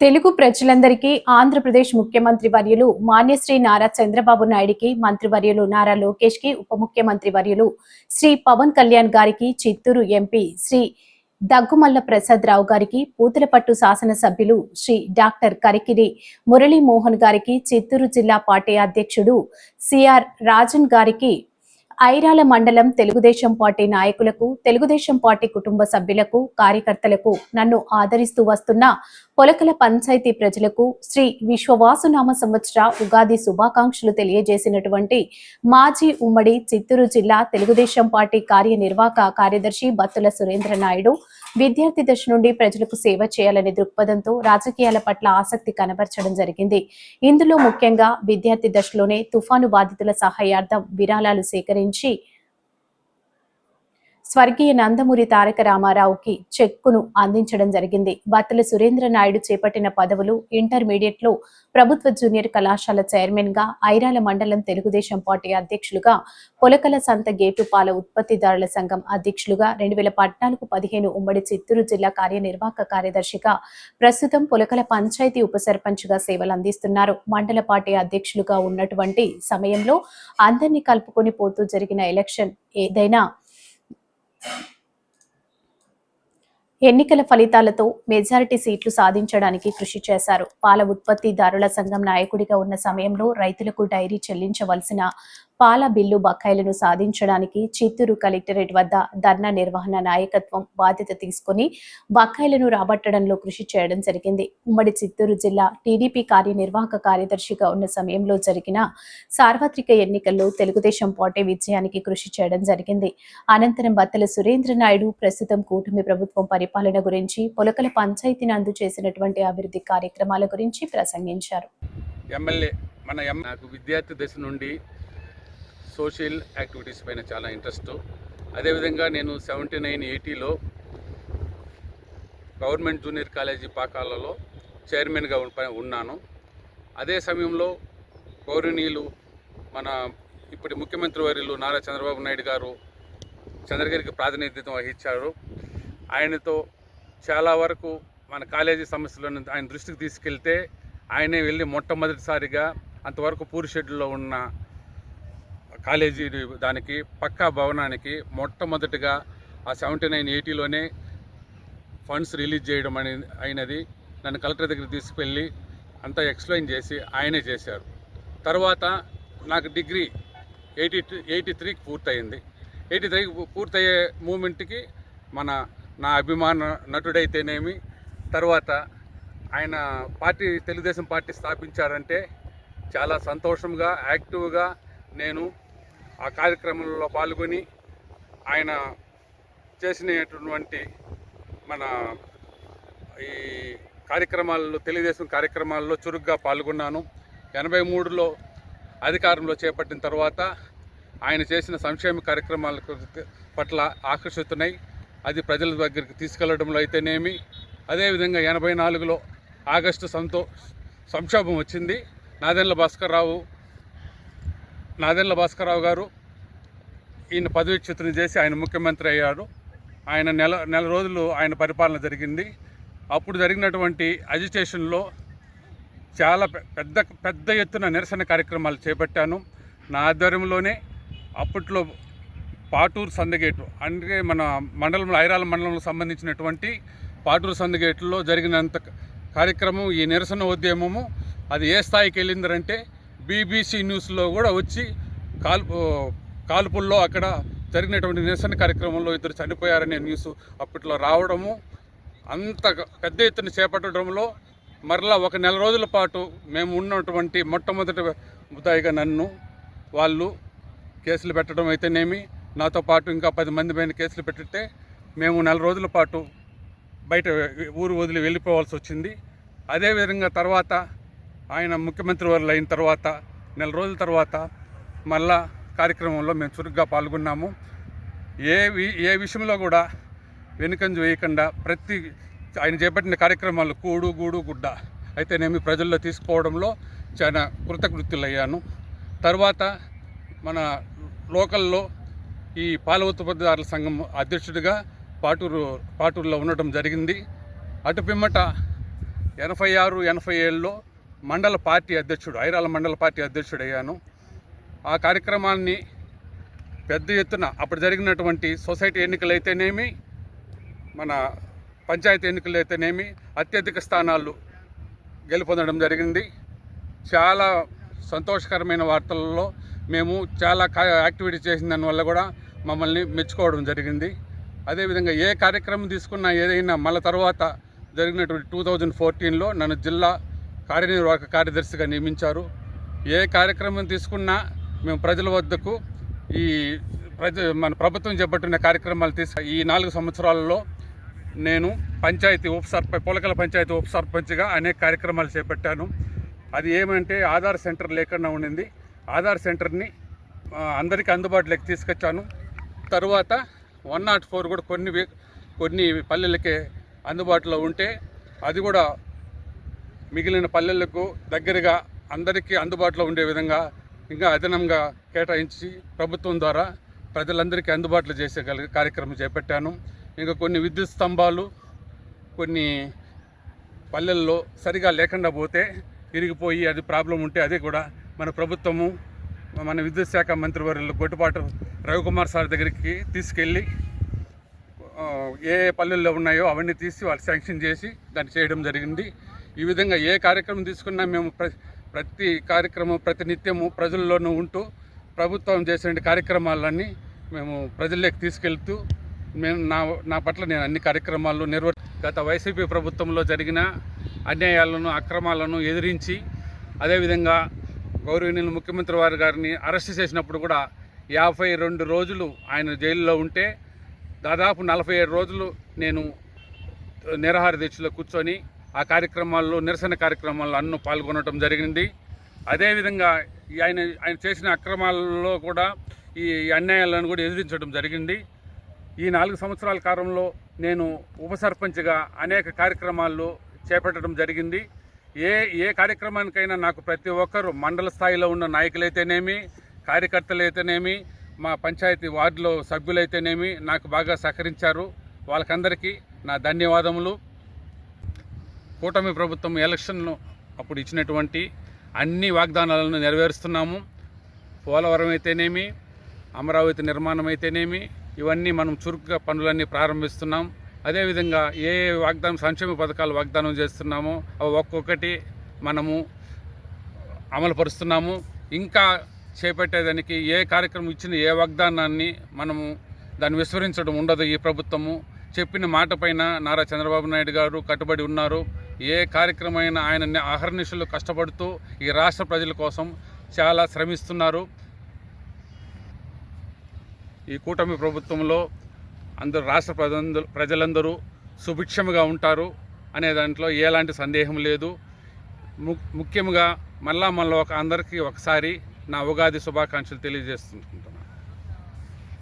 తెలుగు ప్రజలందరికీ ఆంధ్రప్రదేశ్ ముఖ్యమంత్రి వర్యులు మాన్యశ్రీ నారా చంద్రబాబు నాయుడికి మంత్రివర్యులు నారా లోకేష్కి ఉప ముఖ్యమంత్రి వర్యులు శ్రీ పవన్ కళ్యాణ్ గారికి చిత్తూరు ఎంపీ శ్రీ దగ్గుమల్ల ప్రసాద్ రావు గారికి పూతలపట్టు శాసనసభ్యులు శ్రీ డాక్టర్ కరికిరి మురళీమోహన్ గారికి చిత్తూరు జిల్లా పార్టీ అధ్యక్షుడు సిఆర్ రాజన్ గారికి ఐరాల మండలం తెలుగుదేశం పార్టీ నాయకులకు తెలుగుదేశం పార్టీ కుటుంబ సభ్యులకు కార్యకర్తలకు నన్ను ఆదరిస్తూ వస్తున్న పొలకల పంచాయతీ ప్రజలకు శ్రీ విశ్వవాసునామ సంవత్సర ఉగాది శుభాకాంక్షలు తెలియజేసినటువంటి మాజీ ఉమ్మడి చిత్తూరు జిల్లా తెలుగుదేశం పార్టీ కార్యనిర్వాహక కార్యదర్శి బత్తుల సురేంద్ర నాయుడు విద్యార్థి దశ నుండి ప్రజలకు సేవ చేయాలనే దృక్పథంతో రాజకీయాల పట్ల ఆసక్తి కనబరచడం జరిగింది. ఇందులో ముఖ్యంగా విద్యార్థి దశలోనే తుఫాను బాధితుల సహాయార్థం విరాళాలు సేకరించి స్వర్గీయ నందమూరి తారక రామారావుకి చెక్కును అందించడం జరిగింది. బత్తల సురేంద్ర నాయుడు చేపట్టిన పదవులు ఇంటర్మీడియట్లో ప్రభుత్వ జూనియర్ కళాశాల చైర్మన్గా ఐరాల మండలం తెలుగుదేశం పార్టీ అధ్యక్షులుగా పొలకల సంత గేటు పాల ఉత్పత్తిదారుల సంఘం అధ్యక్షులుగా రెండు వేల పద్నాలుగు పదిహేను ఉమ్మడి చిత్తూరు జిల్లా కార్యనిర్వాహక కార్యదర్శిగా ప్రస్తుతం పొలకల పంచాయతీ ఉపసర్పంచ్గా సేవలు అందిస్తున్నారు. మండల పార్టీ అధ్యక్షులుగా ఉన్నటువంటి సమయంలో అందరినీ కలుపుకొని పోతూ జరిగిన ఎలక్షన్ ఏదైనా ఎన్నికల ఫలితాలతో మెజారిటీ సీట్లు సాధించడానికి కృషి చేశారు. పాల ఉత్పత్తిదారుల సంఘం నాయకుడిగా ఉన్న సమయంలో రైతులకు డైరీ చెల్లించవలసిన పాల బిల్లు బకాయిలను సాధించడానికి చిత్తూరు కలెక్టరేట్ వద్ద ధర్నా నిర్వహణ నాయకత్వం బాధ్యత తీసుకుని బకాయిలను రాబట్టడంలో కృషి చేయడం జరిగింది. ఉమ్మడి చిత్తూరు జిల్లా టీడీపీ కార్యనిర్వాహక కార్యదర్శిగా ఉన్న సమయంలో జరిగిన సార్వత్రిక ఎన్నికల్లో తెలుగుదేశం పార్టీ విజయానికి కృషి చేయడం జరిగింది. అనంతరం బత్తల సురేంద్ర నాయుడు ప్రస్తుతం కూటమి ప్రభుత్వం పరిపాలన గురించి పొలకల పంచాయతీ నందు చేసినటువంటి అభివృద్ధి కార్యక్రమాల గురించి ప్రసంగించారు. ఎమ్మెల్యే మన ఎం నాకు విద్యార్థి దశ నుండి సోషల్ యాక్టివిటీస్ పైన చాలా ఇంట్రెస్ట్ అదేవిధంగా నేను సెవెంటీ నైన్ ఎయిటీలో గవర్నమెంట్ జూనియర్ కాలేజీ పాకాలలో చైర్మన్గా ఉన్నాను. అదే సమయంలో గౌరవనీయులు మన ఇప్పటి ముఖ్యమంత్రి వర్యులు నారా చంద్రబాబు నాయుడు గారు చంద్రగిరికి ప్రాతినిధ్యం వహించారు. ఆయనతో చాలా వరకు మన కాలేజీ సమస్యలను ఆయన దృష్టికి తీసుకెళ్తే ఆయనే వెళ్ళి మొట్టమొదటిసారిగా అంతవరకు పూరి షెడ్యూల్లో ఉన్న కాలేజీ దానికి పక్కా భవనానికి మొట్టమొదటిగా ఆ సెవెంటీ నైన్ ఎయిటీలోనే ఫండ్స్ రిలీజ్ చేయడం అనే అయినది నన్ను కలెక్టర్ దగ్గర తీసుకెళ్ళి అంతా ఎక్స్ప్లెయిన్ చేసి ఆయనే చేశారు. తర్వాత నాకు డిగ్రీ ఎయిటీ ఎయిటీ త్రీకి పూర్తయింది. ఎయిటీ త్రీకి పూర్తయ్యే మూమెంట్కి మన నా అభిమాన నటుడైతేనేమి తర్వాత ఆయన పార్టీ తెలుగుదేశం పార్టీ స్థాపించారంటే చాలా సంతోషంగా యాక్టివ్గా నేను ఆ కార్యక్రమంలో పాల్గొని ఆయన చేసినటువంటి మన ఈ కార్యక్రమాల్లో తెలుగుదేశం కార్యక్రమాల్లో చురుగ్గా పాల్గొన్నాను. ఎనభై మూడులో అధికారంలో చేపట్టిన తర్వాత ఆయన చేసిన సంక్షేమ కార్యక్రమాల పట్ల ఆకర్షితున్నాయి అది ప్రజల దగ్గరికి తీసుకెళ్ళడంలో అయితేనేమి అదేవిధంగా ఎనభై నాలుగులో ఆగస్టు సంతో సంక్షోభం వచ్చింది. నాదెండ్ల భాస్కర్రావు నాదెండ్ల భాస్కర్రావు గారు ఈయన పదవిచ్యుతిని చేసి ఆయన ముఖ్యమంత్రి అయ్యాడు ఆయన నెల నెల రోజులు ఆయన పరిపాలన జరిగింది. అప్పుడు జరిగినటువంటి అజిటేషన్లో చాలా పెద్ద పెద్ద ఎత్తున నిరసన కార్యక్రమాలు చేపట్టాను. నా ఆధ్వర్యంలోనే అప్పట్లో పాటూరు సందగేటు అంటే మన మండలంలో ఐరాల మండలంలో సంబంధించినటువంటి పాటూరు సందగేటులో జరిగినంత కార్యక్రమం ఈ నిరసన ఉద్యమము అది ఏ స్థాయికి వెళ్ళిందంటే బీబీసీ న్యూస్లో కూడా వచ్చి కాల్పు కాల్పుల్లో అక్కడ జరిగినటువంటి నిరసన కార్యక్రమంలో ఇద్దరు చనిపోయారనే న్యూస్ అప్పట్లో రావడము అంత పెద్ద ఎత్తున చేపట్టడంలో మరలా ఒక నెల రోజుల పాటు మేము ఉన్నటువంటి మొట్టమొదటి ముద్దాయిగా నన్ను వాళ్ళు కేసులు పెట్టడం అయితేనేమి నాతో పాటు ఇంకా పది మంది పైన కేసులు పెట్టితే మేము నెల రోజుల పాటు బయట ఊరు వదిలి వెళ్ళిపోవాల్సి వచ్చింది. అదేవిధంగా తర్వాత ఆయన ముఖ్యమంత్రి వారు అయిన తర్వాత నెల రోజుల తర్వాత మళ్ళా కార్యక్రమంలో మేము చురుగ్గా పాల్గొన్నాము. ఏ వి- ఏ విషయంలో కూడా వెనుకంజ వేయకుండా ప్రతి ఆయన చేపట్టిన కార్యక్రమాలు కూడు గూడు గుడ్డ అయితేనేమి ప్రజల్లో తీసుకోవడంలో చాలా కృతకృత్యులయ్యాను. తర్వాత మన లోకల్లో ఈ పాల ఉత్పత్తిదారుల సంఘం అధ్యక్షుడిగా పాటూరు పాటూరులో ఉండటం జరిగింది. అటు పిమ్మట ఎనభై ఆరు ఎనభై ఏళ్ళలో మండల పార్టీ అధ్యక్షుడు ఐరాల మండల పార్టీ అధ్యక్షుడు అయ్యాను ఆ కార్యక్రమాన్ని పెద్ద ఎత్తున అప్పుడు జరిగినటువంటి సొసైటీ ఎన్నికలు అయితేనేమి మన పంచాయతీ ఎన్నికలు అయితేనేమి అత్యధిక స్థానాలు గెలుపొందడం జరిగింది. చాలా సంతోషకరమైన వార్తలలో మేము చాలా యాక్టివిటీ చేసిన దానివల్ల కూడా మమ్మల్ని మెచ్చుకోవడం జరిగింది. అదేవిధంగా ఏ కార్యక్రమం తీసుకున్నా ఏదైనా మళ్ళీ తర్వాత జరిగినటువంటి టూ థౌజండ్ ఫోర్టీన్లో నన్ను జిల్లా కార్యనిర్వాహక కార్యదర్శిగా నియమించారు. ఏ కార్యక్రమం తీసుకున్నా మేము ప్రజల వద్దకు ఈ ప్రజ మన ప్రభుత్వం చేపట్టిన కార్యక్రమాలు తీసుకు ఈ నాలుగు సంవత్సరాలలో నేను పంచాయతీ ఉప సర్పంచ్ పొలకల పంచాయతీ ఉప సర్పంచ్గా అనేక కార్యక్రమాలు చేపట్టాను. అది ఏమంటే ఆధార్ సెంటర్ లేకుండా ఉండింది. ఆధార్ సెంటర్ని అందరికీ అందుబాటులోకి తీసుకొచ్చాను. తరువాత వన్ నాట్ ఫోర్ కూడా కొన్ని కొన్ని పల్లెలకే అందుబాటులో ఉంటే అది కూడా మిగిలిన పల్లెలకు దగ్గరగా అందరికీ అందుబాటులో ఉండే విధంగా ఇంకా అదనంగా కేటాయించి ప్రభుత్వం ద్వారా ప్రజలందరికీ అందుబాటులో చేసే కార్యక్రమం చేపట్టాను. ఇంకా కొన్ని విద్యుత్ స్తంభాలు కొన్ని పల్లెల్లో సరిగా లేకుండా పోతే ఇరిగిపోయి అది ప్రాబ్లం ఉంటే అది కూడా మన ప్రభుత్వము మన విద్యుత్ శాఖ మంత్రివర్యులు గొట్టుపాటు రవికుమార్ సార్ దగ్గరికి తీసుకెళ్ళి ఏ పల్లెల్లో ఉన్నాయో అవన్నీ తీసి వాళ్ళు శాంక్షన్ చేసి దాన్ని చేయడం జరిగింది. ఈ విధంగా ఏ కార్యక్రమం తీసుకున్నా మేము ప్ర ప్రతి కార్యక్రమం ప్రతి నిత్యము ప్రజల్లోనూ ఉంటూ ప్రభుత్వం చేసే కార్యక్రమాలన్నీ మేము ప్రజల్లోకి తీసుకెళ్తూ మేము నా నా పట్ల నేను అన్ని కార్యక్రమాలు నిర్వ గత వైసీపీ ప్రభుత్వంలో జరిగిన అన్యాయాలను అక్రమాలను ఎదిరించి అదేవిధంగా గౌరవనీయులు ముఖ్యమంత్రి వారి గారిని అరెస్ట్ చేసినప్పుడు కూడా యాభై రెండు రోజులు ఆయన జైల్లో ఉంటే దాదాపు నలభై ఏడు రోజులు నేను నిరాహార దీక్షలో కూర్చొని ఆ కార్యక్రమాల్లో నిరసన కార్యక్రమాల్లో అన్ను పాల్గొనడం జరిగింది. అదేవిధంగా ఈ ఆయన ఆయన చేసిన అక్రమాలలో కూడా ఈ అన్యాయాలను కూడా ఎదిరించడం జరిగింది. ఈ నాలుగు సంవత్సరాల కాలంలో నేను ఉప సర్పంచ్గా అనేక కార్యక్రమాలు చేపట్టడం జరిగింది. ఏ ఏ కార్యక్రమానికైనా నాకు ప్రతి ఒక్కరు మండల స్థాయిలో ఉన్న నాయకులైతేనేమి కార్యకర్తలైతేనేమి మా పంచాయతీ వార్డులో సభ్యులైతేనేమి నాకు బాగా సహకరించారు. వాళ్ళకందరికీ నా ధన్యవాదములు. కూటమి ప్రభుత్వం ఎలక్షన్లో అప్పుడు ఇచ్చినటువంటి అన్ని వాగ్దానాలను నెరవేరుస్తున్నాము. పోలవరం అయితేనేమి అమరావతి నిర్మాణం అయితేనేమి ఇవన్నీ మనం చురుగ్గా పనులన్నీ ప్రారంభిస్తున్నాం. అదేవిధంగా ఏ ఏ వాగ్దానం సంక్షేమ పథకాలు వాగ్దానం చేస్తున్నామో అవి ఒక్కొక్కటి మనము అమలు పరుస్తున్నాము ఇంకా చేపట్టేదానికి ఏ కార్యక్రమం ఇచ్చిన ఏ వాగ్దానాన్ని మనము దాన్ని విస్మరించడం ఉండదు ఈ ప్రభుత్వము. చెప్పిన మాట పైన నారా చంద్రబాబు నాయుడు గారు కట్టుబడి ఉన్నారు. ఏ కార్యక్రమమైన ఆయన అహర్నిశలు కష్టపడుతూ ఈ రాష్ట్ర ప్రజల కోసం చాలా శ్రమిస్తున్నారు. ఈ కూటమి ప్రభుత్వంలో అందరు రాష్ట్ర ప్రజలందరూ ప్రజలందరూ సుభిక్షముగా ఉంటారు అనే దాంట్లో ఎలాంటి సందేహం లేదు. ము- ముఖ్యంగా మళ్ళా మళ్ళీ ఒక అందరికీ ఒకసారి నా ఉగాది శుభాకాంక్షలు తెలియజేస్తుంటాను